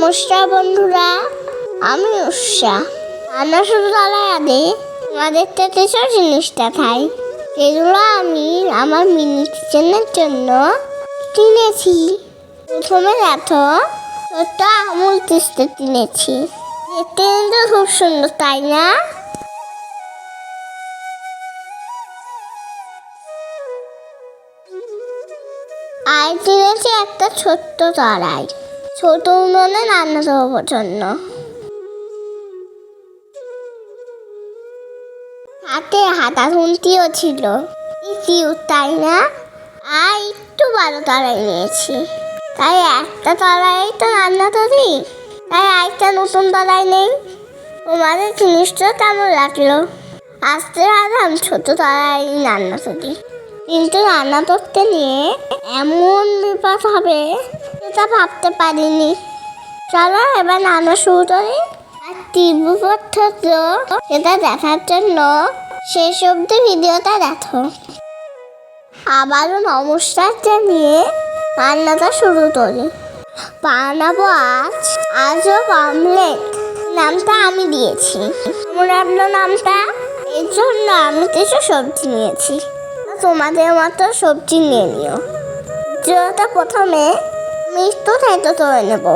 নমস্কার বন্ধুরা, আমি উষা। রান্না শুরু করার আগে আমাদের তো সব জিনিসটা খাই সেগুলো আমি আমার মিনি কিচেনের জন্য কিনেছি। প্রথমে দেখো, ছোট্ট আমুল কিস্তে কিনেছি। দেখতে কিন্তু খুব সুন্দর, তাই না? আর কিনেছি একটা ছোট্ট তরাই। ছোট উনুনে রান্না দেওয়ার জন্য। হাতে হাতা খুন্তিও ছিল। ইতিও তাই না, আর একটু বড় তরাই নিয়েছি। তাই একটা তরাই তো রান্না করি তাই একটা নতুন তরাই নেই। তোমাদের জিনিসটা কেমন লাগল? আস্তে আরাম, ছোট তরাই রান্না করি। কিন্তু রান্না করতে নিয়ে এমন বিপদ হবে সেটা ভাবতে পারিনি। চলো এবার রান্না শুরু করি আর পদ্ধতি সেটা দেখার জন্য শেষ অব্দি ভিডিওটা দেখো। আবারও নমস্কার জানিয়ে রান্নাটা শুরু করি। বানাবো আজ আজও অমলেট। নামটা আমি দিয়েছি। কেমন নামটা? এর জন্য আমি কিছু সবজি নিয়েছি। তোমাদের মতো সবজি নিয়ে নিও। যেটা প্রথমে মিষ্টি থাইতো করে নেব।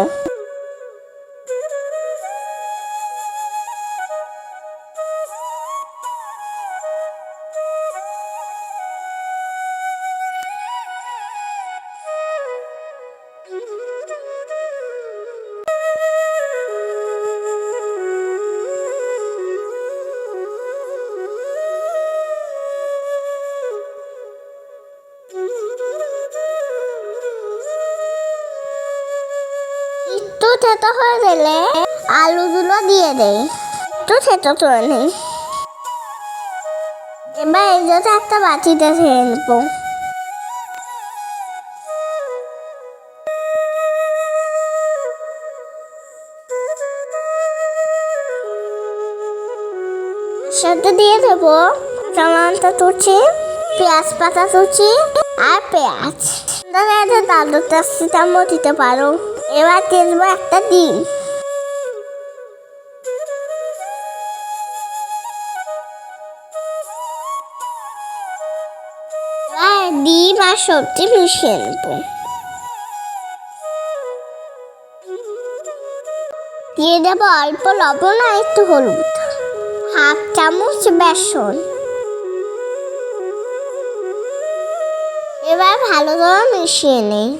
থেতো হয়ে গেলে আলুগুলো দিয়ে দেই। একটু থেতো করে নেই। এবার এই যাতে একটা বাটিতে ছেড়ে নেব। সাথে দিয়ে দেবো টমাটো তুচি পেঁয়াজ পাতা তুচি আর পেঁয়াজ। দাদা দাদুটা সিটামও দিতে পারো। এবার দিয়ে একটা ডিম। ডিম আর সবজি মিশিয়ে নেব। দিয়ে দেবো অল্প লবণ আর একটু হলুদ। হাফ চামচ বেসন। এবার ভালো করে মিশিয়ে নেই।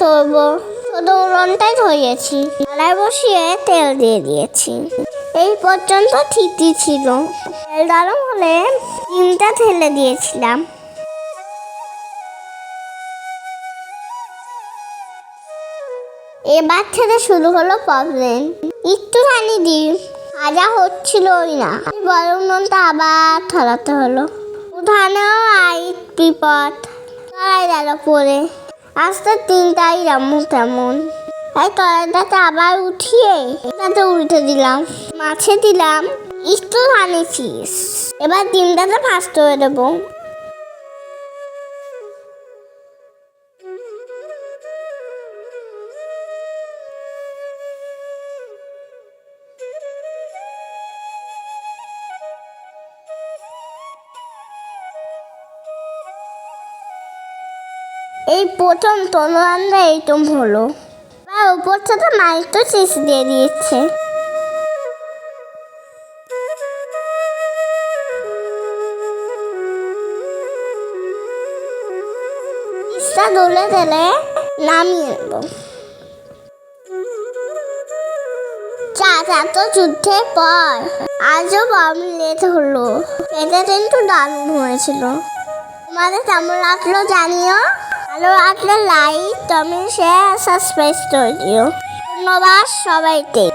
ধরবো। ছোট উড়নটাই ধরিয়েছি। তারায় বসিয়ে তেল দিয়ে দিয়েছি। এই পর্যন্ত ঠিকই ছিল। তেল গরম হলে ডিমটা ঢেলে দিয়েছিলাম। এবার থেকে শুরু হলো প্রবলেম একটুখানি ডিম ভাজা হচ্ছিলই না। বরং নুনটা আবার ধরাতে হলো। উঠানেও আই বিপদ তরাই গেল পরে। আস্তে তিনটাই যেমন তেমন। তাই তরাইটাকে আবার উঠিয়ে তাতে উল্টে দিলাম। মাছে দিলাম একটুখানি ফিস এবার ডিমটাতে ফার্স্ট করে দেবো এই প্রথম তলোয়ানটা এইটম হলো। আর উপর থেকে মাইক তো চিজ দিয়ে দিয়েছে। চিজটা দলে নামিয়ে নেব। চার এত যুদ্ধের পর। আজও অমলেট হলো। এটা কিন্তু দারুণ হয়েছিল। তোমাদের কেমন লাগল জানিও। ভালো লাগলে লাইক কমেন্ট শেয়ার সাবস্ক্রাইব করে দিও। ধন্যবাদ সবাইকে।